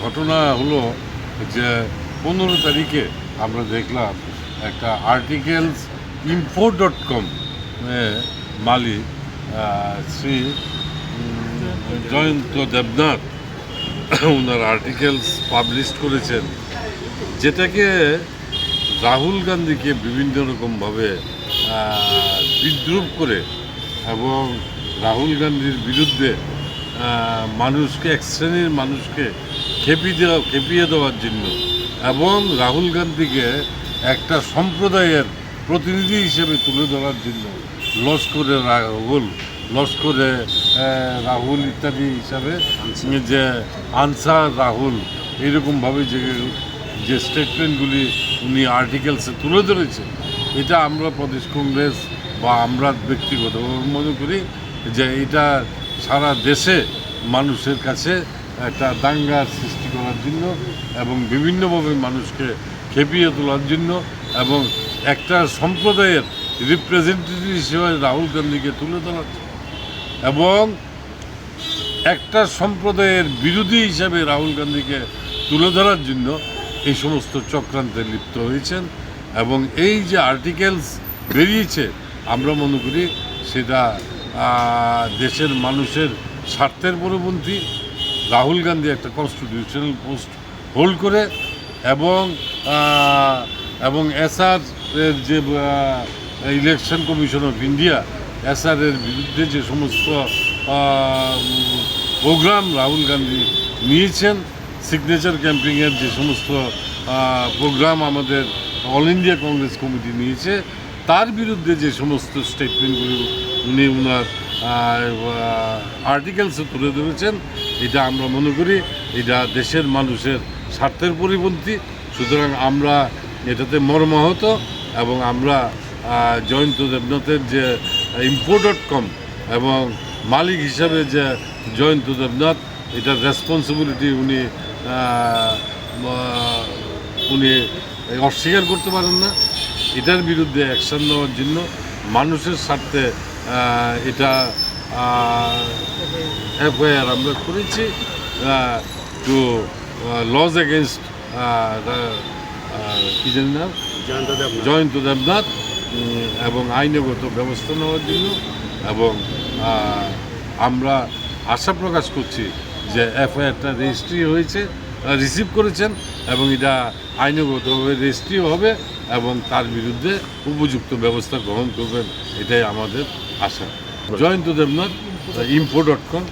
ঘটনা হলো যে পনেরো তারিখে আমরা দেখলাম একটা articles info dot com ah, Shri Jayanta Debnath ওনার আর্টিকেলস পাবলিশ করেছেন যেটাকে রাহুল গান্ধীকে বিভিন্ন রকমভাবে বিদ্রুপ করে এবং রাহুল গান্ধীর বিরুদ্ধে মানুষকে এক শ্রেণির মানুষকে খেপিয়ে দেওয়া খেপিয়ে দেওয়ার জন্য। এবং রাহুল গান্ধীকে একটা সম্প্রদায়ের প্রতিনিধি হিসেবে তুলে ধরার জন্য লস্করে রাহুল লস্করে রাহুল ইত্যাদি হিসাবে যে আনসার রাহুল এইরকমভাবে যে যে স্টেটমেন্টগুলি উনি আর্টিকেলসে তুলে ধরেছেন, এটা আমরা প্রদেশ কংগ্রেস বা আমরা ব্যক্তিগত মনে করি যে এটা সারা দেশে মানুষের কাছে একটা দাঙ্গার সৃষ্টি করার জন্য এবং বিভিন্নভাবে মানুষকে খেপিয়ে তোলার জন্য এবং একটা সম্প্রদায়ের রিপ্রেজেন্টেটিভ হিসেবে রাহুল গান্ধীকে তুলে ধরার এবং একটা সম্প্রদায়ের বিরোধী হিসাবে রাহুল গান্ধীকে তুলে ধরার জন্য এই সমস্ত চক্রান্তে লিপ্ত হয়েছেন এবং এই যে আর্টিকেলস বেরিয়েছে, আমরা মনে করি সেটা দেশের মানুষের স্বার্থের পরিপন্থী রাহুল গান্ধী একটা কনস্টিটিউশনাল পোস্ট হোল্ড করে এবং এবং এসআর যে election commission of India SR এর বিরুদ্ধে যে সমস্ত প্রোগ্রাম রাহুল গান্ধী নিয়েছেন সিগনেচার ক্যাম্পিংয়ের যে সমস্ত প্রোগ্রাম আমাদের অল ইন্ডিয়া কংগ্রেস কমিটি নিয়েছে তার বিরুদ্ধে যে সমস্ত স্টেটমেন্টগুলি উনি ওনার আর্টিকেলসে তুলে ধরেছেন, এটা আমরা মনে করি এটা দেশের মানুষের স্বার্থের পরিপন্থী। সুতরাং আমরা এটাতে মর্মাহত এবং আমরা জয়ন্ত দেবনাথের যে ইম্পো কম এবং মালিক হিসাবে যে জয়ন্ত দেবনাথ, এটার রেসপন্সিবিলিটি উনি উনি অস্বীকার করতে পারেন না। এটার বিরুদ্ধে অ্যাকশন নেওয়ার জন্য মানুষের স্বার্থে এটা এফআইআর আমরা করেছি টু লজ এগেনস্ট কী জানি নাম? জয়ন্ত দেবনাথ। এবং আইনগত ব্যবস্থা নেওয়ার জন্য এবং আমরা আশা প্রকাশ করছি যে এফআইআরটা রেজিস্ট্রি হয়েছে রিসিভ করেছেন এবং এটা আইনগতভাবে রেজিস্ট্রিও হবে। এবং তার বিরুদ্ধে উপযুক্ত ব্যবস্থা গ্রহণ করবেন, এটাই আমাদের আশা। Jayanta Debnath info dot com